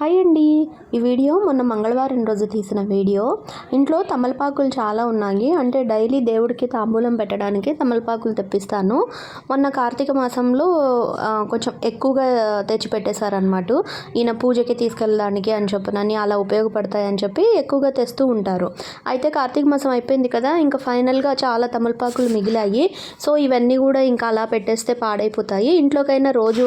Hi అండి. ఈ video మొన్న మంగళవారం రోజు తీసిన వీడియో. ఇంట్లో తమలపాకులు చాలా ఉన్నాయి. అంటే డైలీ దేవుడికి తాంబూలం పెట్టడానికి తమలపాకులు తెప్పిస్తాను. మొన్న కార్తీక మాసంలో కొంచెం ఎక్కువగా తెచ్చిపెట్టేశారనమాట ఈయన పూజకి తీసుకెళ్ళడానికి అని చెప్పనని అలా ఉపయోగపడతాయని చెప్పి ఎక్కువగా తెస్తూ ఉంటారు. అయితే కార్తీక మాసం అయిపోయింది కదా ఇంకా ఫైనల్గా చాలా తమలపాకులు మిగిలాయి. సో ఇవన్నీ కూడా ఇంకా అలా పెట్టేస్తే పాడైపోతాయి. ఇంట్లోకైనా రోజు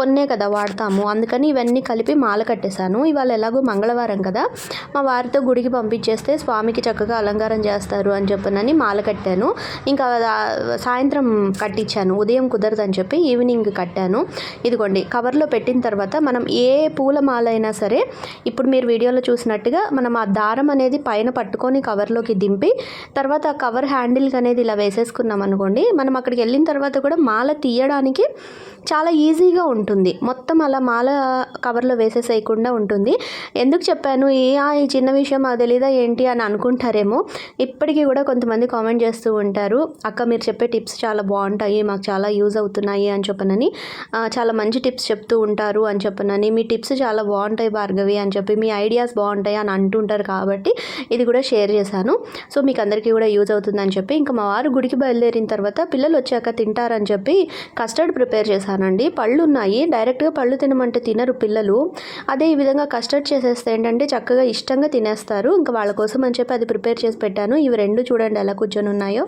కొన్నే కదా వాడతాము. అందుకని ఇవన్నీ కలిపి మాల చేశాను. ఇవాళ ఎలాగో మంగళవారం కదా. మా వారితో గుడికి పంపించేస్తే స్వామికి చక్కగా అలంకారం చేస్తారు అని చెప్పనని మాల కట్టాను. ఇంకా సాయంత్రం కట్టించాను. ఉదయం కుదరదని చెప్పి ఈవినింగ్ కట్టాను. ఇదిగోండి కవర్లో పెట్టిన తర్వాత మనం ఏ పూల మాల అయినా సరే ఇప్పుడు మీరు వీడియోలో చూసినట్టుగా మనం ఆ దారం అనేది పైన పట్టుకొని కవర్లోకి దింపి తర్వాత ఆ కవర్ హ్యాండిల్కి అనేది ఇలా వేసేసుకున్నాం అనుకోండి మనం అక్కడికి వెళ్ళిన తర్వాత కూడా మాల తీయడానికి చాలా ఈజీగా ఉంటుంది. మొత్తం అలా మాల కవర్లో వేసేసేయకుండా ఉంటుంది. ఎందుకు చెప్పాను? ఏ ఆ, ఈ చిన్న విషయం మాకు తెలీదా ఏంటి అని అనుకుంటారేమో? ఇప్పటికీ కూడా కొంతమంది కామెంట్ చేస్తూ ఉంటారు. అక్క మీరు చెప్పే టిప్స్ చాలా బాగుంటాయి మాకు చాలా యూజ్ అవుతున్నాయి అని చెప్పనని. చాలా మంచి టిప్స్ చెప్తూ ఉంటారు అని చెప్పనని. మీ టిప్స్ చాలా బాగుంటాయి భార్గవి అని చెప్పి మీ ఐడియాస్ బాగుంటాయి అని అంటుంటారు కాబట్టి ఇది కూడా షేర్ చేశాను. సో మీకు అందరికీ కూడా యూజ్ అవుతుందని చెప్పి ఇంకా మా వారు గుడికి బయలుదేరిన తర్వాత పిల్లలు వచ్చాక తింటారని చెప్పి కస్టర్డ్ ప్రిపేర్ చేశానండి. పళ్ళు ఉన్నాయి. డైరెక్ట్గా పళ్ళు తినమంటే తినరు పిల్లలు. అది అదే ఈ విధంగా కస్టర్డ్ చేసేస్తే ఏంటంటే చక్కగా ఇష్టంగా తినేస్తారు. ఇంకా వాళ్ళ కోసం అని చెప్పి అది ప్రిపేర్ చేసి పెట్టాను. ఇవి రెండు చూడండి ఎలా కూర్చొని ఉన్నాయో.